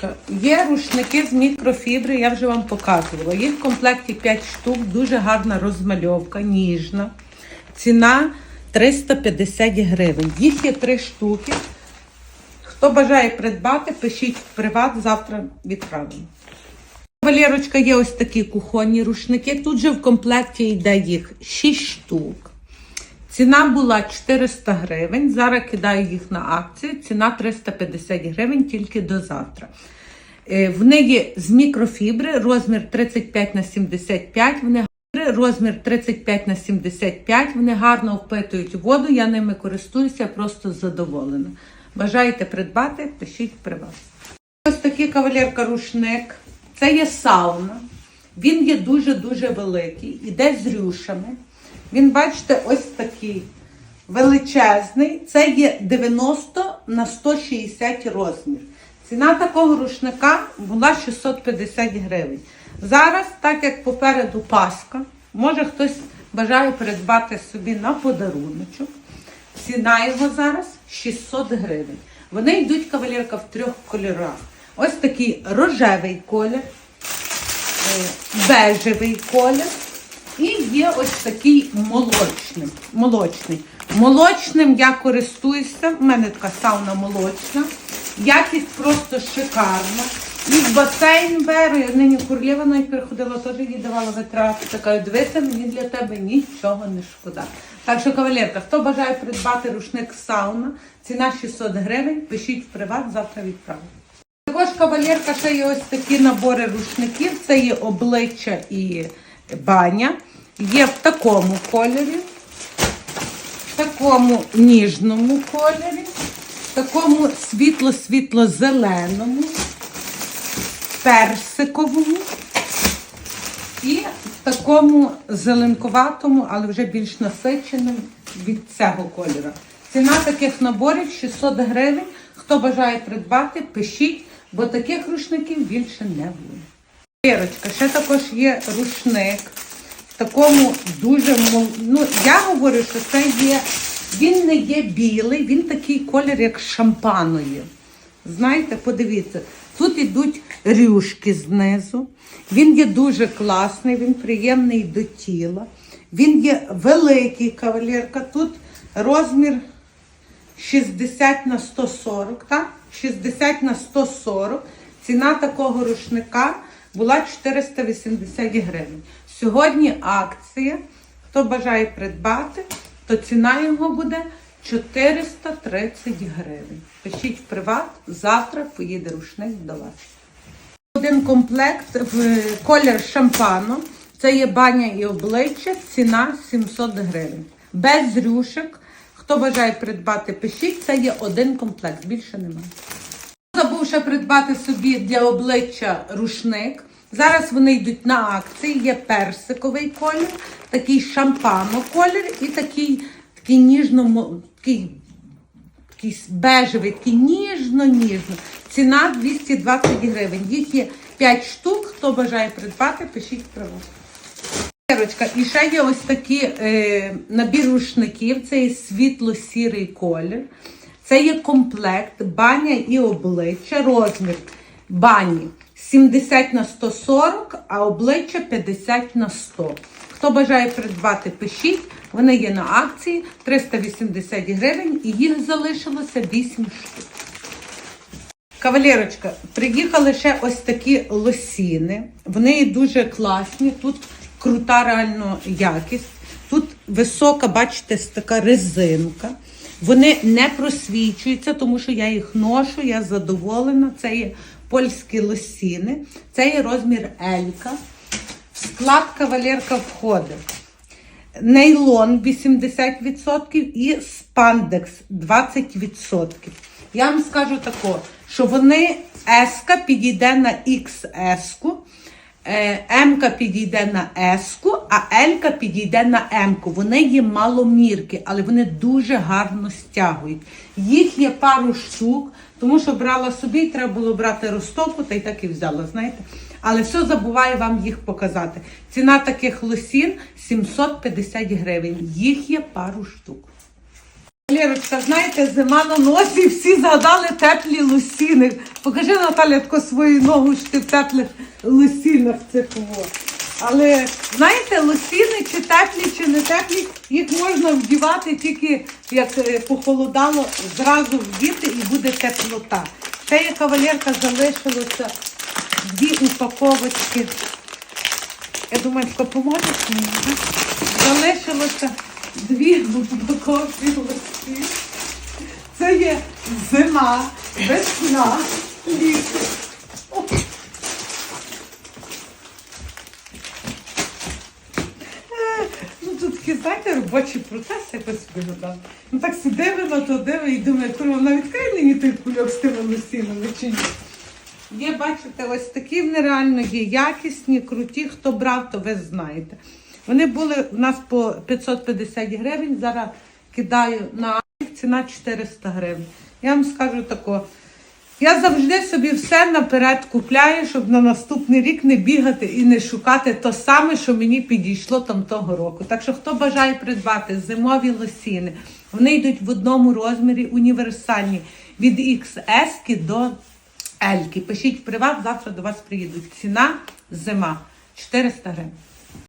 Кавалерочка, є рушники з мікрофібри, я вже вам показувала. Їх в комплекті 5 штук, дуже гарна розмальовка, ніжна. Ціна 350 гривень. Їх є 3 штуки. Хто бажає придбати, пишіть в приват, завтра відправимо. Валерочка, є ось такі кухонні рушники. Тут же в комплекті йде їх 6 штук. Ціна була 400 гривень. Зараз кидаю їх на акцію. Ціна 350 гривень тільки до завтра. Е, Вони є з мікрофібри, розмір 35 на 75. Вони розмір 35 на 75. Вони гарно впитують воду. Я ними користуюся, просто задоволена. Бажаєте придбати? Пишіть при вас. Ось такий кавалерка рушник. Це є сауна. Він є дуже-дуже великий. Іде з рюшами. Він, бачите, ось такий величезний. Це є 90 на 160 розмір. Ціна такого рушника була 650 гривень. Зараз, так як попереду Пасха, може хтось бажає придбати собі на подаруночок. Ціна його зараз 600 гривень. Вони йдуть кавалерка в трьох кольорах. Ось такий рожевий колір, е, бежевий колір. І є ось такий молочний. молочний. Молочним я користуюся. У мене така сауна молочна. Якість просто шикарна. І в басейн беру. Я нині в королева навіть переходила, теж їй давала витрати. Така дивися, мені для тебе нічого не шкода. Так що, кавалерка, хто бажає придбати рушник сауна, ціна 600 гривень, пишіть в приват, завтра відправлю. Також кавалерка ще є ось такі набори рушників. Це є обличчя і баня. Є в такому кольорі, в такому ніжному кольорі, в такому світло-світло-зеленому, персиковому і в такому зеленкуватому, але вже більш насиченому від цього кольору. Ціна таких наборів 600 гривень. Хто бажає придбати, пишіть, бо таких рушників більше не буде. Вірочка, ще також є рушник. В такому дуже ну, я говорю, що це є. Він не є білий, він такий колір, як шампаної. Знаєте, подивіться, тут йдуть рюшки знизу. Він є дуже класний, він приємний до тіла. Він є великий кавалерка. Тут розмір 60 на 140, так? 60 на 140. Ціна такого рушника була 480 гривень. Сьогодні акція. Хто бажає придбати, то ціна його буде 430 гривень. Пишіть в приват, завтра поїде рушник до вас. Один комплект в колір шампану. Це є баня і обличчя, ціна 700 гривень. Без рюшек. Хто бажає придбати, пишіть, це є один комплект, більше немає. Ще придбати собі для обличчя рушник. Зараз вони йдуть на акції. Є персиковий колір, такий шампано колір і такий, такий ніжно, такий, такий бежевий, такий ніжно-ніжно. Ціна 220 гривень. Їх є 5 штук. Хто бажає придбати, пишіть приват. І ще є ось такі е, набір рушників, це є світло-сірий колір. Це є комплект, баня і обличчя, розмір бані 70 на 140, а обличчя 50 на 100. Хто бажає придбати, пишіть. Вони є на акції 380 гривень і їх залишилося 8 штук. Кавалерочка, приїхали ще ось такі лосіни. Вони дуже класні. Тут крута реально якість. Тут висока, бачите, така резинка. Вони не просвічуються, тому що я їх ношу, я задоволена. Це є польські лосіни. Це є розмір Елька. В склад кавалерка входить нейлон 80% і спандекс 20%. Я вам скажу тако, що вони S підійде на XS, М підійде на S, а L підійде на М. Вони є маломірки, але вони дуже гарно стягують. Їх є пару штук, тому що брала собі, треба було брати розтоку, та й так і взяла, знаєте. Але все забуваю вам їх показати. Ціна таких лосін 750 гривень. Їх є пару штук. кавалерочка, знаєте, зима на носі, всі згадали теплі лосіни. Покажи, Наталя, тако свою ногу, що ти в теплих лосінах це кого. Але знаєте, лосіни чи теплі, чи не теплі, їх можна вдівати тільки як е, похолодало, зразу вдіти і буде теплота. Ще є кавалерка, залишилося дві упаковочки. Я думаю, що поможеш мені. га? Залишилося дві упаковки лосі. Це є зима, весна, літо. О. Е, Ну тут такі, знаєте, робочий процес якось виглядав. Ну так сидимо на то диво і думаю, коли вона відкриє мені той кульок з тими лосінами чи ні. Є, бачите, ось такі вони реально є якісні, круті. Хто брав, то ви знаєте. Вони були у нас по 550 гривень. Зараз кидаю на Алік, ціна 400 гривень. Я вам скажу тако. Я завжди собі все наперед купляю, щоб на наступний рік не бігати і не шукати то саме, що мені підійшло там того року. Так що, хто бажає придбати зимові лосіни, вони йдуть в одному розмірі універсальні від XS до L. Пишіть приват, завтра до вас приїдуть. Ціна зима 400 гривень.